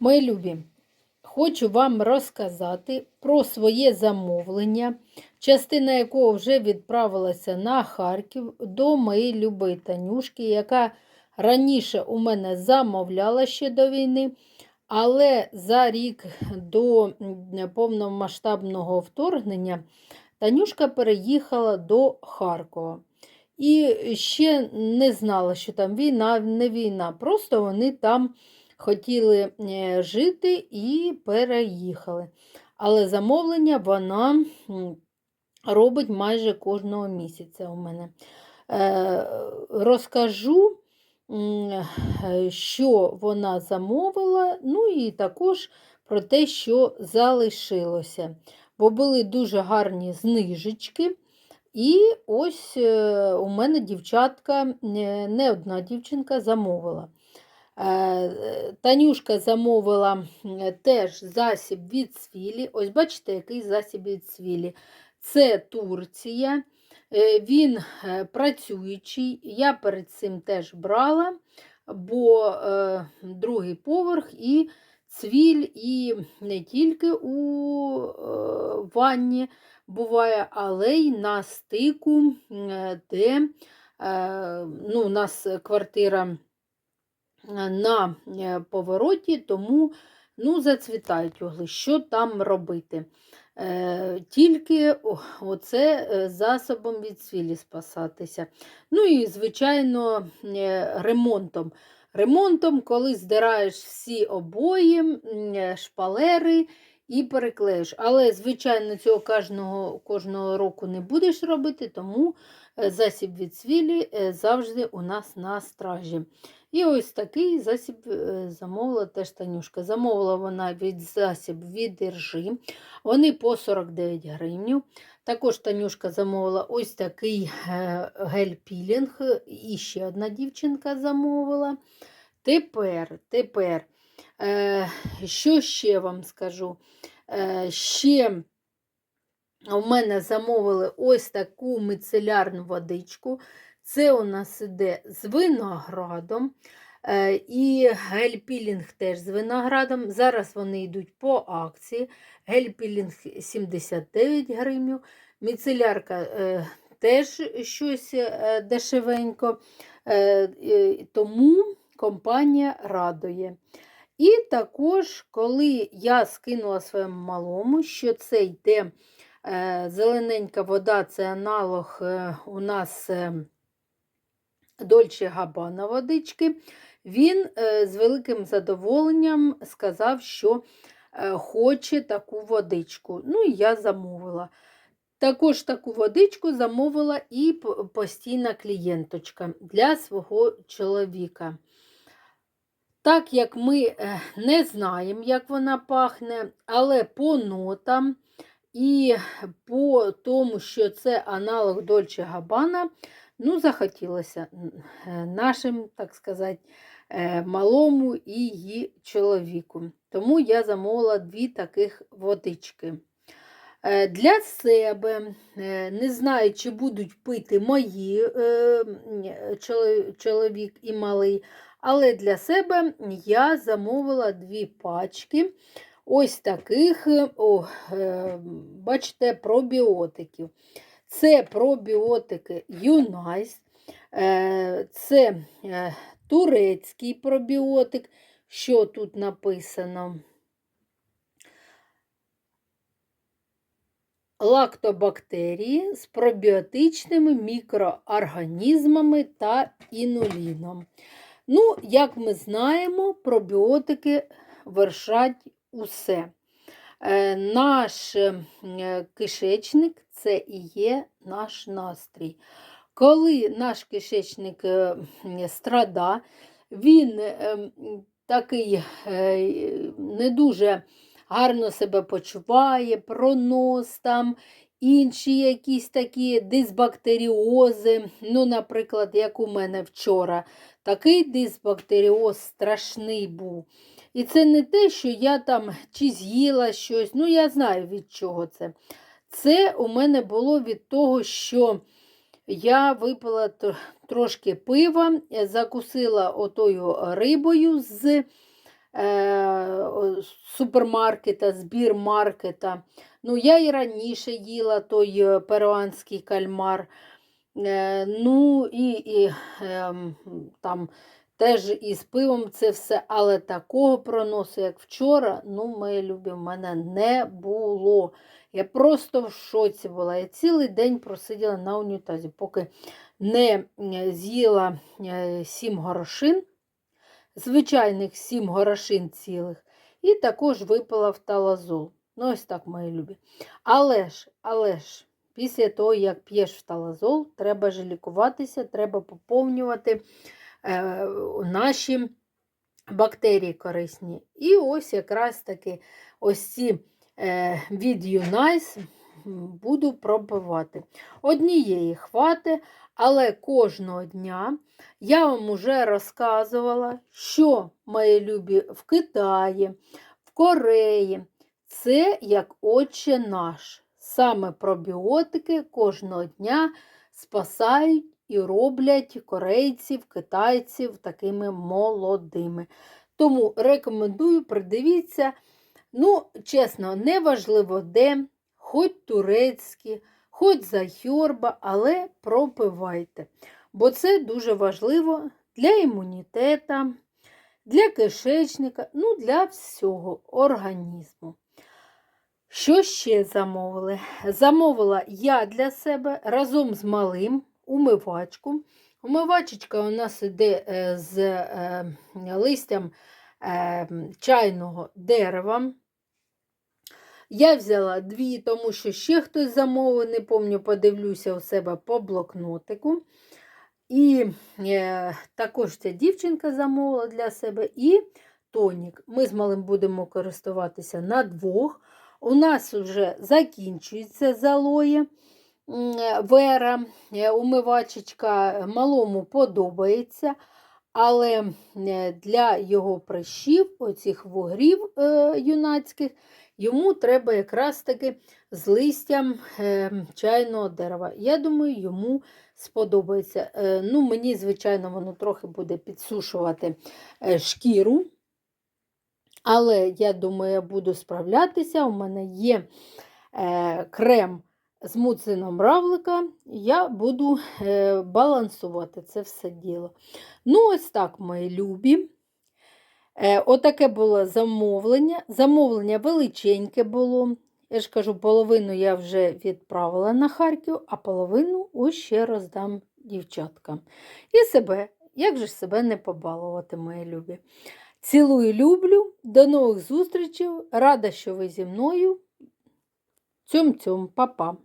Мої любі, хочу вам розказати про своє замовлення, частина якого вже відправилася на Харків до моєї любої Танюшки, яка раніше у мене замовляла ще до війни, але за рік до повномасштабного вторгнення Танюшка переїхала до Харкова. І ще не знала, що там війна, не війна. Просто вони там хотіли е, жити і переїхали. Але замовлення вона робить майже кожного місяця у мене. Е, Розкажу, е, що вона замовила, ну і також про те, що залишилося. Бо були дуже гарні знижечки. І ось у мене дівчатка, не одна дівчинка замовила. Е, Танюшка замовила теж засіб від свілі. Ось бачите, який засіб від свілі. Це Турція. Е, Він е, працюючий. Я перед цим теж брала, бо другий поверх і цвіль, і не тільки у ванні буває, але й на стику, де ну, у нас квартира на е, повороті, тому ну, зацвітають угли. Що там робити? Е, Тільки оце е, засобом від свілі спасатися. Ну і, звичайно, ремонтом. Ремонтом, коли здираєш всі обої, шпалери і переклеїш. Але, звичайно, цього кожного, кожного року не будеш робити, тому засіб від свілі е, завжди у нас на стражі. І ось такий засіб е, замовила теж Танюшка. Замовила вона від засіб від Іржи. Вони по 49 гривень. Також Танюшка замовила ось такий гель-пілінг. І ще одна дівчинка замовила. Тепер, тепер, е, що ще вам скажу? Ще у мене замовили ось таку мицелярну водичку. Це у нас іде з виноградом. Е, І гель-пілінг теж з виноградом. Зараз вони йдуть по акції. Гель-пілінг 79 гривень. Міцелярка е, теж щось е, дешевенько. Тому компанія радує. І також, коли я скинула своєму малому, що це йде зелененька вода, це аналог у нас Дольче Габана водички, він е, з великим задоволенням сказав, що е, хоче таку водичку. Ну і я замовила. Також таку водичку замовила і постійна клієнточка для свого чоловіка. Так як ми е, не знаємо, як вона пахне, але по нотам і по тому, що це аналог Дольче Габана, ну, захотілося е, нашим, так сказати, е, малому і її чоловіку. Тому я замовила дві таких водички. Е, Для себе не знаю, чи будуть пити мої чоловік і малий, але для себе я замовила дві пачки ось таких, о, е, бачите, пробіотиків. Це пробіотики Юнайс, е, це е, турецький пробіотик. Що тут написано? лактобактерії з пробіотичними мікроорганізмами та інуліном. Ну, як ми знаємо, пробіотики вершать усе. Е, Наш е, кишечник це і є наш настрій. Коли наш кишечник е, страда, він е, такий не дуже гарно себе почуває, пронос там, інші якісь такі дисбактеріози. Ну, наприклад, як у мене вчора, такий дисбактеріоз страшний був. І це не те, що я там чи з'їла щось, ну я знаю від чого це. Це у мене було від того, що я випила трошки пива, е, закусила отою рибою з е, супермаркета, збір маркета. Ну, я і раніше їла той е, перуанський кальмар. Е, ну і, і ем, там теж із пивом це все, але такого проносу, як вчора, ну, мої любі, в мене не було. Я просто в шоці була. Я цілий день просиділа на унітазі, поки не е, з'їла е, сім горошин, звичайних сім горошин цілих, і також випила в Ну, ось так, мої любі. Але ж, але ж, після того, як п'єш фталазол, треба ж лікуватися, треба поповнювати наші бактерії корисні. І ось якраз таки ось ці е, від Юнайс буду пробивати. Однієї хвати, але кожного дня я вам уже розказувала, що мої любі в Китаї, в Кореї. Це як отче наш. Саме пробіотики кожного дня спасають і роблять корейців, китайців такими молодими. Тому рекомендую, придивіться. Ну, чесно, неважливо де, хоч турецькі, хоч захьорба, але пропивайте. Бо це дуже важливо для імунітету, для кишечника, ну, для всього організму. Що ще замовили? Замовила я для себе разом з малим умивачку. Умивачечка у нас йде е, з е, листям е, чайного дерева. Я взяла дві, тому що ще хтось замовив, не пам'ятаю, подивлюся у себе по блокнотику. І е, також ця дівчинка замовила для себе і тонік. Ми з малим будемо користуватися на двох. У нас вже закінчується залоє вера, е, умивачечка малому подобається, але е, для його прищів, оцих вугрів е, юнацьких, йому треба якраз таки з листям чайного дерева. Я думаю, йому сподобається. Ну, Мені, звичайно, воно трохи буде підсушувати шкіру. Але я думаю, я буду справлятися. У мене є е, крем з муцином равлика, я буду е, балансувати це все діло. Ну, ось так, мої любі. Е, Отаке було замовлення. Замовлення величеньке було. Я ж кажу, половину я вже відправила на Харків, а половину ось ще роздам дівчаткам. І себе, як же себе не побалувати, мої любі. Цілую, люблю. До нових зустрічей. Рада, що ви зі мною. Цьом-цьом, па-па.